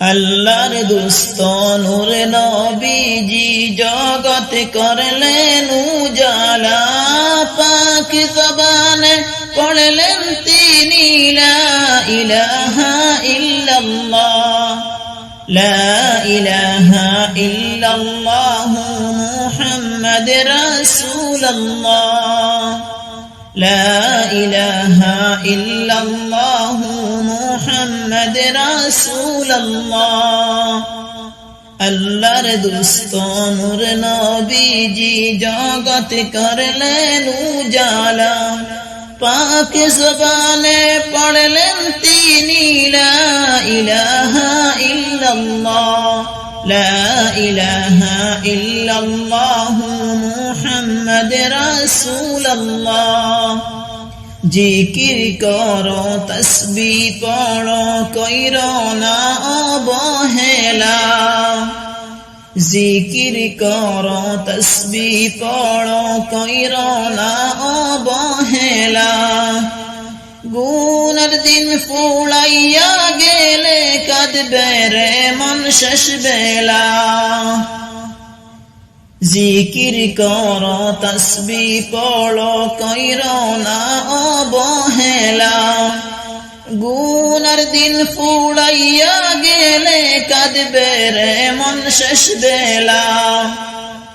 আল্লাহর দুস্ত নূর নবীজি জগত করলেন উজালা, পাক জবানে পড়লেন তিনি, লা ইলাহা ইল্লাল্লাহ, লা ইলাহা ইল্লাল্লাহ মুহাম্মদ রাসূলুল্লাহ, লা ইলাহা ইল্লাল্লাহ محمد رسول الله আল্লাহর দুস্ত নূর নবীজি জগত করলেন উজালা পাক জবানে পড়লেন তিনি লা ইলাহা ইল্লাল্লাহ লা ইলাহা ইল্লাল্লাহ মুহাম্মদ রাসূলুল্লাহ জিকির করো, তসবি পড়ো, কইর না অবহেলা। জিকির করো, তসবি পড়ো, কইর না অবহেলা। গুণের দিন ফুলাইয়া গেলে কাঁদবে রে মন শেষ বেলা। জিকির কর, তসবি পড়ো কইর না অবহেলা গুনার দিন ফুড়াইয়া গেলে কাঁদবে রে মন শেষ বেলা।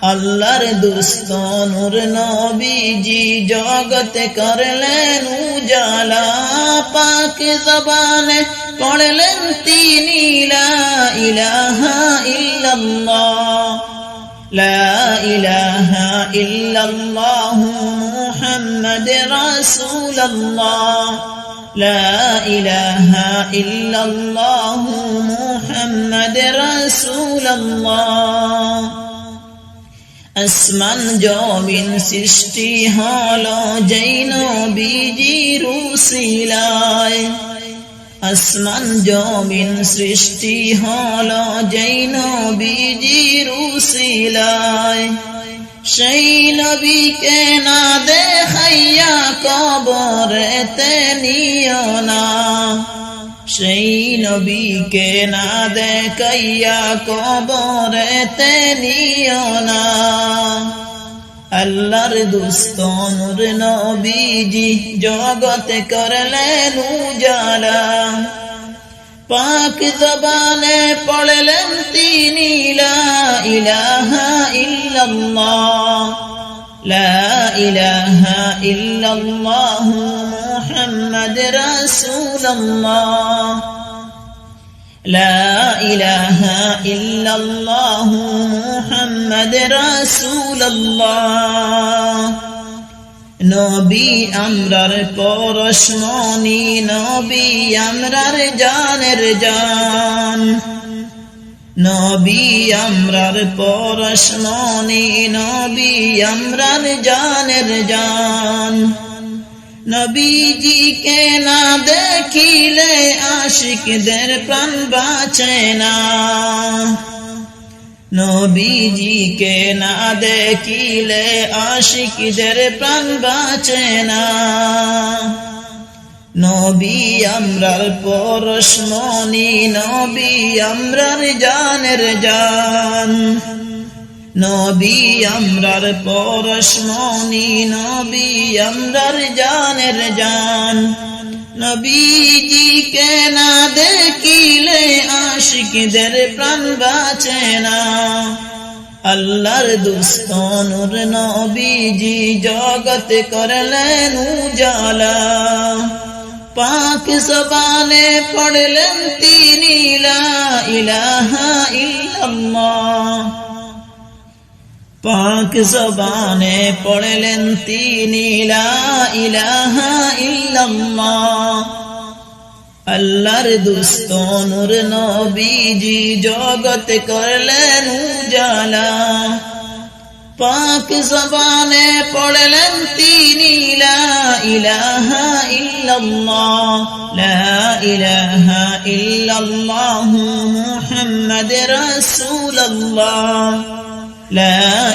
আল্লাহর দুস্ত নূর নবীজি জগতে করলেন উজালা। পাক জবানে পড়লেন তিনি ইলাহা ইল্লাল্লাহ। لا إله إلا الله محمد رسول الله لا إله إلا الله محمد رسول الله আসমান জমিন সৃষ্টি হলো জৈন বিজি রুসিলায় আসমান জমিন সৃষ্টি হল জৈন বিজি রুসিলায়। সেই নবীকে না দেখাইয়া কবরেতে নিও না। সেই নবীকে না দেখাইয়া কবরেতে নিও না। আল্লাহর দুস্ত নূর নবীজি জগতে করলেন উজালা। পাক জবানে পড়লেন তিনি, লা ইলাহা ইল্লাল্লাহ, লা ইলাহা ইল্লাল্লাহ মুহাম্মদ রাসূলুল্লাহ। لا إله إلا الله محمد رسول الله নবী আমরার পরশমণি নবী আমরার জানের জান নবী আমরার পরশমণি নবী আমরার জানের জান নবীজিকে না দেখিলে আশিকদের প্রাণ বাঁচে না। নবীজিকে না দেখিলে আশিকদের প্রাণ বাঁচে না। নবী আমরার পরশমণি নবী আমরার জানের জান। নবী আমরার পরশমণি নবী আমরার জানের জান। নবীজিকে না দেখিলে আশিকদের প্রাণ বাঁচে না। আল্লাহর দুস্ত নূর নবীজি জগত করলেন উজালা। পাক জবানে পড়লেন তিনি, লা ইলাহা ইল্লাল্লাহ। পাক জবানে পড়লেন তিনি আল্লাহর দুস্ত নূর নবীজি জগত করলেন উজালা। পাক জবানে পড়লেন তিনি ইলাহা ইল্লাল্লাহ। লা